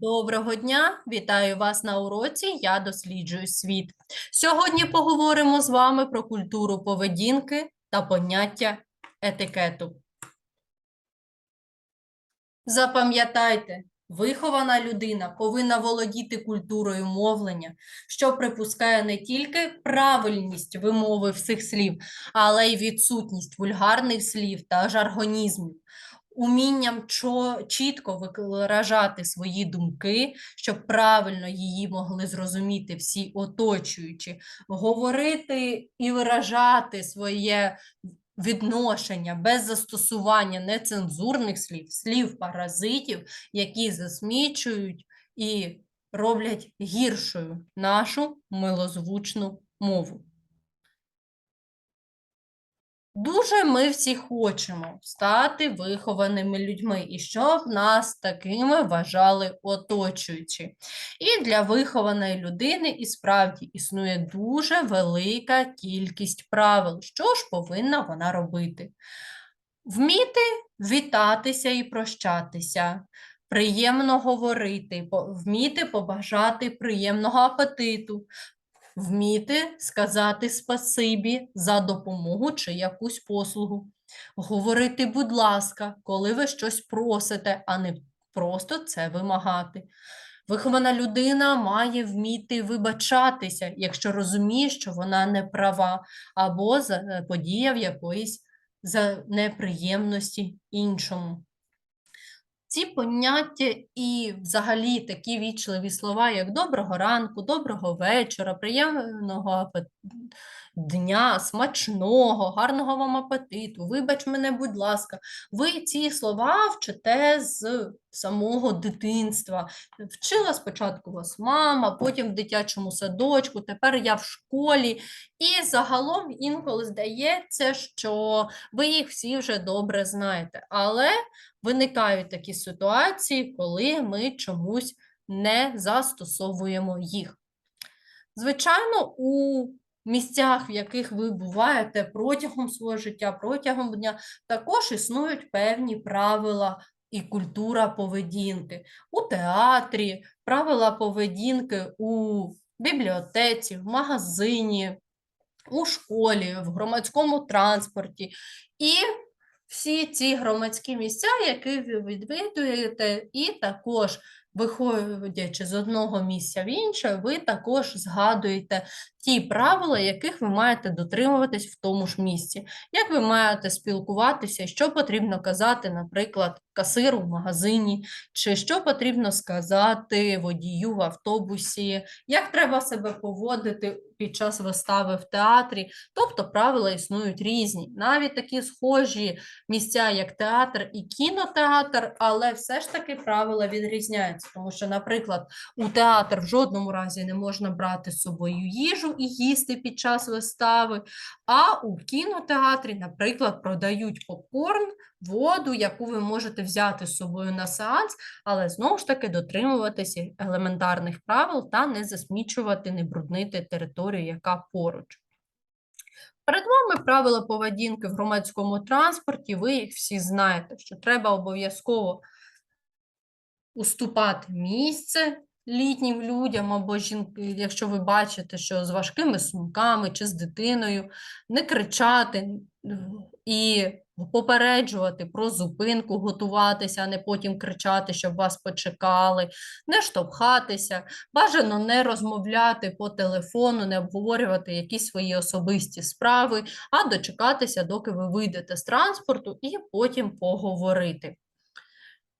Доброго дня! Вітаю вас на уроці Я досліджую світ. Сьогодні поговоримо з вами про культуру поведінки та поняття етикету. Запам'ятайте, вихована людина повинна володіти культурою мовлення, що припускає не тільки правильність вимови всіх слів, але й відсутність вульгарних слів та жаргонізмів умінням чітко виражати свої думки, щоб правильно її могли зрозуміти всі оточуючі, говорити і виражати своє відношення без застосування нецензурних слів, слів паразитів, які засмічують і роблять гіршою нашу милозвучну мову. Дуже ми всі хочемо стати вихованими людьми, і щоб нас такими вважали оточуючі. І для вихованої людини і справді існує дуже велика кількість правил, що ж повинна вона робити. Вміти вітатися і прощатися, приємно говорити, вміти побажати приємного апетиту, Вміти сказати спасибі за допомогу чи якусь послугу. Говорити, будь ласка, коли ви щось просите, а не просто це вимагати. Вихована людина має вміти вибачатися, якщо розуміє, що вона не права, або заподіяв якоїсь за неприємності іншому. Ці поняття і взагалі такі вічливі слова, як доброго ранку, доброго вечора, приємного дня, смачного, гарного вам апетиту, вибач мене, будь ласка. Ви ці слова вчите з самого дитинства. Вчила спочатку вас мама, потім в дитячому садочку, тепер я в школі. І загалом інколи здається, що ви їх всі вже добре знаєте. Але виникають такі ситуації, коли ми чомусь не застосовуємо їх. Звичайно, у місцях, в яких ви буваєте протягом свого життя, протягом дня, також існують певні правила і культура поведінки. У театрі, правила поведінки у бібліотеці, в магазині, у школі, в громадському транспорті. І всі ці громадські місця, які ви відвідуєте, і також, виходячи з одного місця в інше, ви також згадуєте ті правила, яких ви маєте дотримуватись в тому ж місці. Як ви маєте спілкуватися, що потрібно казати, наприклад, касиру в магазині, чи що потрібно сказати водію в автобусі, як треба себе поводити під час вистави в театрі. Тобто правила існують різні. Навіть такі схожі місця, як театр і кінотеатр, але все ж таки правила відрізняються. Тому що, наприклад, у театр в жодному разі не можна брати з собою їжу і їсти під час вистави. А у кінотеатрі, наприклад, продають попкорн, воду, яку ви можете взяти з собою на сеанс, але знову ж таки дотримуватися елементарних правил та не засмічувати, не бруднити територію, яка поруч. Перед вами правила поведінки в громадському транспорті, ви їх всі знаєте, що треба обов'язково уступати місце літнім людям або жінки, якщо ви бачите, що з важкими сумками чи з дитиною, не кричати і попереджувати про зупинку, готуватися, а не потім кричати, щоб вас почекали, не штовхатися, бажано не розмовляти по телефону, не обговорювати якісь свої особисті справи, а дочекатися, доки ви вийдете з транспорту, і потім поговорити.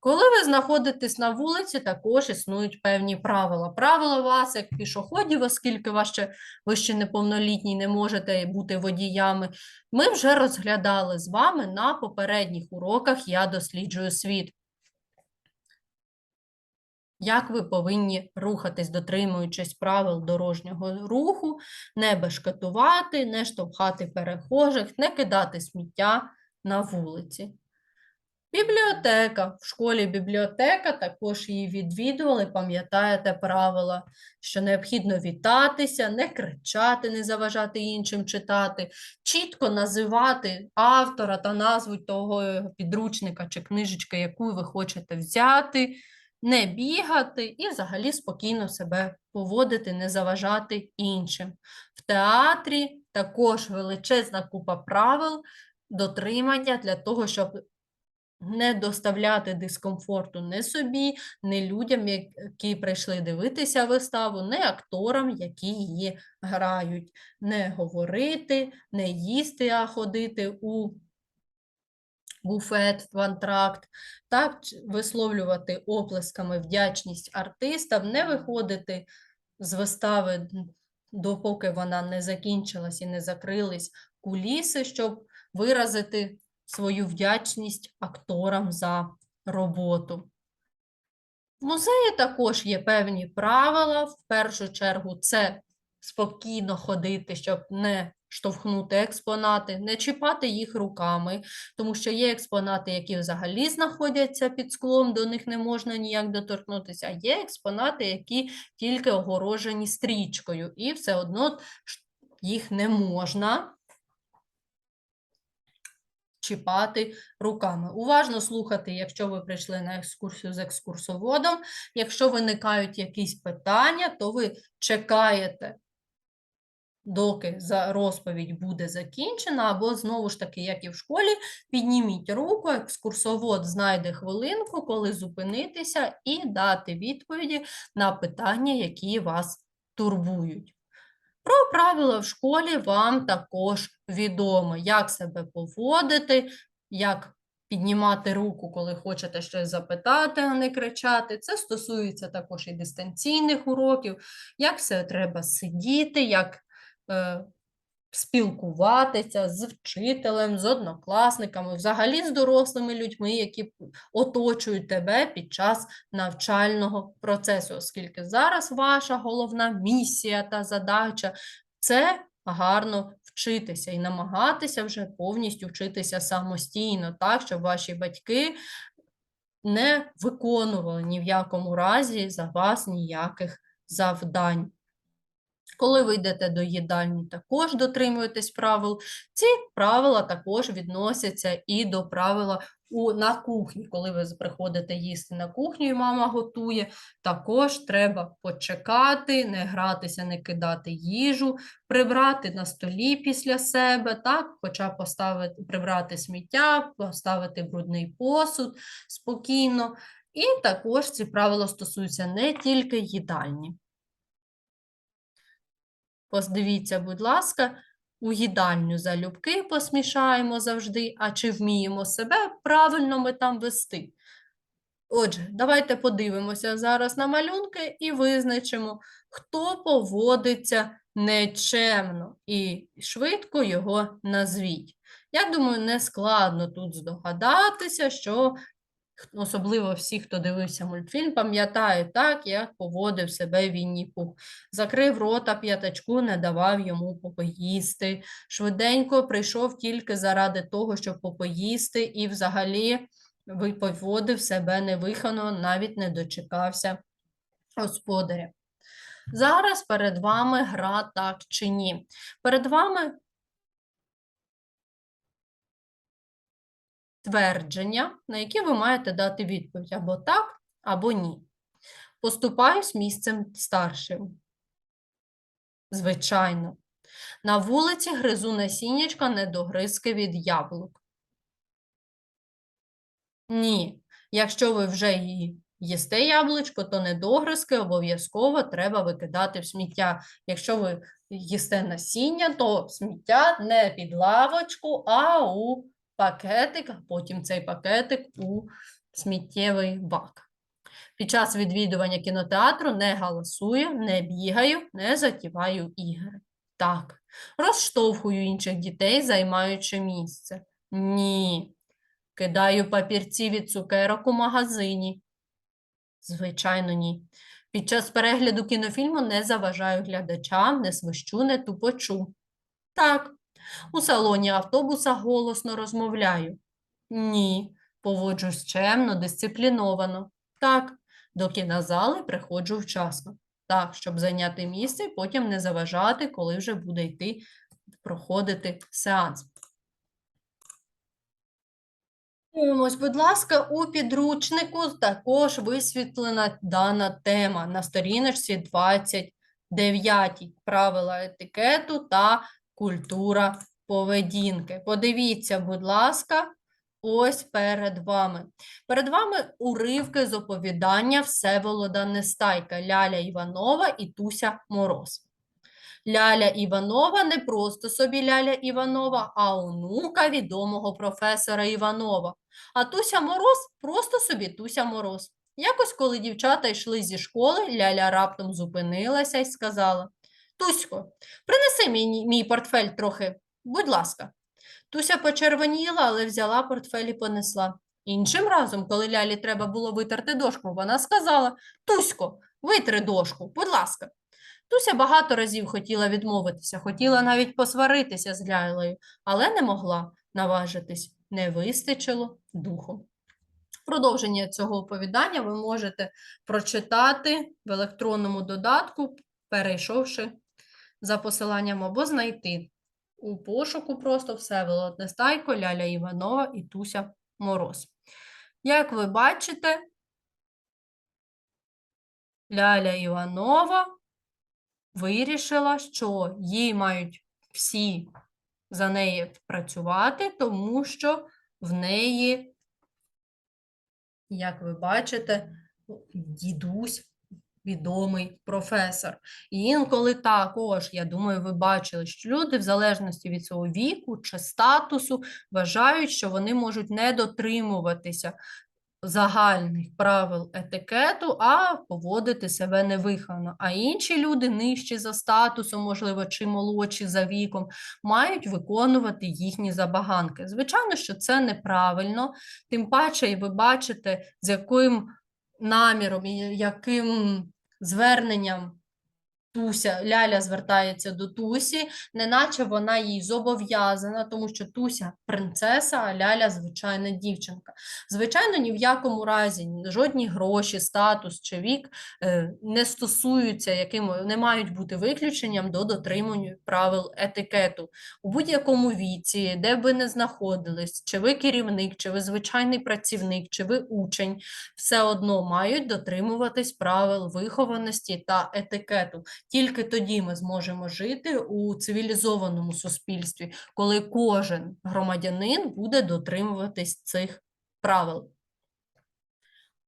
Коли ви знаходитесь на вулиці, також існують певні правила. Правила вас, як пішоходів, оскільки вас ще, ви ще неповнолітні, не можете бути водіями, ми вже розглядали з вами на попередніх уроках «Я досліджую світ». Як ви повинні рухатись, дотримуючись правил дорожнього руху, не бешкетувати, не штовхати перехожих, не кидати сміття на вулиці. Бібліотека. В школі бібліотека, також її відвідували, пам'ятаєте правила, що необхідно вітатися, не кричати, не заважати іншим читати, чітко називати автора та назву того підручника чи книжечки, яку ви хочете взяти, не бігати і взагалі спокійно себе поводити, не заважати іншим. В театрі також величезна купа правил дотримання для того, щоб не доставляти дискомфорту не собі, не людям, які прийшли дивитися виставу, не акторам, які її грають, не говорити, не їсти, а ходити у буфет, в антракт, так висловлювати оплесками вдячність артистам, не виходити з вистави, допоки вона не закінчилась і не закрились куліси, щоб виразити свою вдячність акторам за роботу. В музеї також є певні правила. В першу чергу це спокійно ходити, щоб не штовхнути експонати, не чіпати їх руками, тому що є експонати, які взагалі знаходяться під склом, до них не можна ніяк доторкнутися, а є експонати, які тільки огорожені стрічкою, і все одно їх не можна чіпати руками. Уважно слухати, якщо ви прийшли на екскурсію з екскурсоводом. Якщо виникають якісь питання, то ви чекаєте, доки за розповідь буде закінчена, або знову ж таки, як і в школі, підніміть руку, екскурсовод знайде хвилинку, коли зупинитися і дати відповіді на питання, які вас турбують. Про правила в школі вам також відомо, як себе поводити, як піднімати руку, коли хочете щось запитати, а не кричати. Це стосується також і дистанційних уроків, як все треба сидіти, як е, спілкуватися з вчителем, з однокласниками, взагалі з дорослими людьми, які оточують тебе під час навчального процесу, оскільки зараз ваша головна місія та задача це гарно вчитися і намагатися вже повністю вчитися самостійно, так, щоб ваші батьки не виконували ні в якому разі за вас ніяких завдань. Коли ви йдете до їдальні, також дотримуєтесь правил. Ці правила також відносяться і до правила у, на кухні. Коли ви приходите їсти на кухню і мама готує, також треба почекати, не гратися, не кидати їжу, прибрати на столі після себе, так, хоча поставити, прибрати сміття, поставити брудний посуд спокійно. І також ці правила стосуються не тільки їдальні. Подивіться, будь ласка, у їдальню залюбки посмішаємо завжди, а чи вміємо себе правильно ми там вести? Отже, давайте подивимося зараз на малюнки і визначимо, хто поводиться нечемно, і швидко його назвіть. Я думаю, не складно тут здогадатися, що особливо всі, хто дивився мультфільм, пам'ятають так, як поводив себе Вінні Пух. Закрив рота п'ятачку, не давав йому попоїсти. Швиденько прийшов тільки заради того, щоб попоїсти, і взагалі поводив себе невиховано, навіть не дочекався господаря. Зараз перед вами гра так чи ні. Перед вами твердження, на які ви маєте дати відповідь або так, або ні. Поступаюсь місцем старшим. Звичайно. На вулиці гризу насіннячка недогризки від яблук. Ні. Якщо ви вже її їсте яблучко, то недогризки обов'язково треба викидати в сміття. Якщо ви їсте насіння, то сміття не під лавочку, а у пакетик, а потім цей пакетик у сміттєвий бак. Під час відвідування кінотеатру не галасую, не бігаю, не затіваю ігри. Так. Розштовхую інших дітей, займаючи місце. Ні. Кидаю папірці від цукерок у магазині. Звичайно, ні. Під час перегляду кінофільму не заважаю глядачам, не свищу, не тупочу. Так. У салоні автобуса голосно розмовляю. Ні. Поводжусь чемно, дисципліновано. Так. До кінозали приходжу вчасно. Так, щоб зайняти місце і потім не заважати, коли вже буде йти проходити сеанс. Дивимось, будь ласка, у підручнику також висвітлена дана тема на сторіночці 29 правила етикету та культура поведінки. Подивіться, будь ласка, ось перед вами. Перед вами уривки з оповідання Всеволода Нестайка, Ляля Іванова і Туся Мороз. Ляля Іванова не просто собі Ляля Іванова, а онука відомого професора Іванова. А Туся Мороз просто собі Туся Мороз. Якось, коли дівчата йшли зі школи, Ляля раптом зупинилася і сказала: Тусько, принеси мені мій портфель трохи, будь ласка. Туся почервоніла, але взяла портфель і понесла. Іншим разом, коли Лялі треба було витерти дошку, вона сказала: Тусько, витри дошку, будь ласка. Туся багато разів хотіла відмовитися, хотіла навіть посваритися з Лялею, але не могла наважитись, не вистачило духу. Продовження цього оповідання ви можете прочитати в електронному додатку, перейшовши за посиланням або знайти у пошуку просто Всеволод Нестайко, Ляля Іванова і Туся Мороз. Як ви бачите, Ляля Іванова вирішила, що їй мають всі за неї працювати, тому що в неї, як ви бачите, дідусь відомий професор. І інколи також, я думаю, ви бачили, що люди, в залежності від свого віку чи статусу, вважають, що вони можуть не дотримуватися загальних правил етикету, а поводити себе невиховано. А інші люди, нижчі за статусом, можливо, чи молодші за віком, мають виконувати їхні забаганки. Звичайно, що це неправильно, тим паче, і ви бачите, з яким наміром і яким зверненням Туся, Ляля звертається до Тусі, неначе вона їй зобов'язана, тому що Туся принцеса, а Ляля звичайна дівчинка. Звичайно, ні в якому разі жодні гроші, статус чи вік е, не стосуються, яким не мають бути виключенням до дотримання правил етикету. У будь-якому віці, де б ви не знаходились, чи ви керівник, чи ви звичайний працівник, чи ви учень, все одно мають дотримуватись правил вихованості та етикету. Тільки тоді ми зможемо жити у цивілізованому суспільстві, коли кожен громадянин буде дотримуватись цих правил.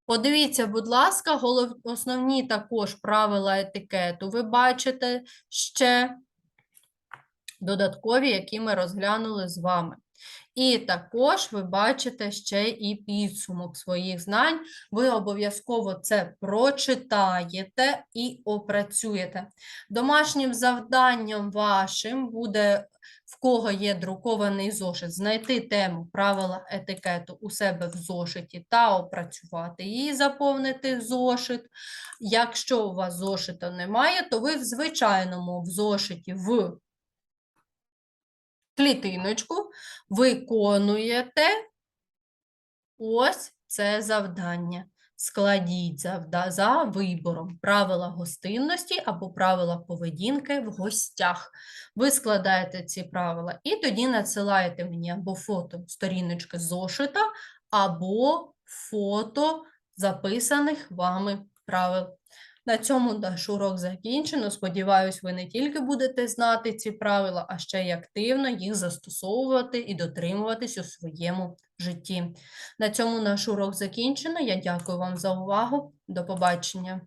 Подивіться, будь ласка, голов... основні також правила етикету. Ви бачите ще додаткові, які ми розглянули з вами. І також ви бачите ще і підсумок своїх знань. Ви обов'язково це прочитаєте і опрацюєте. Домашнім завданням вашим буде, в кого є друкований зошит, знайти тему правила етикету у себе в зошиті та опрацювати її, заповнити зошит. Якщо у вас зошита немає, то ви в звичайному в зошиті в клітиночку виконуєте ось це завдання. Складіть завда- за вибором правила гостинності або правила поведінки в гостях. Ви складаєте ці правила і тоді надсилаєте мені або фото сторіночки зошита, або фото записаних вами правил. На цьому наш урок закінчено. Сподіваюсь, ви не тільки будете знати ці правила, а ще й активно їх застосовувати і дотримуватись у своєму житті. На цьому наш урок закінчено. Я дякую вам за увагу. До побачення.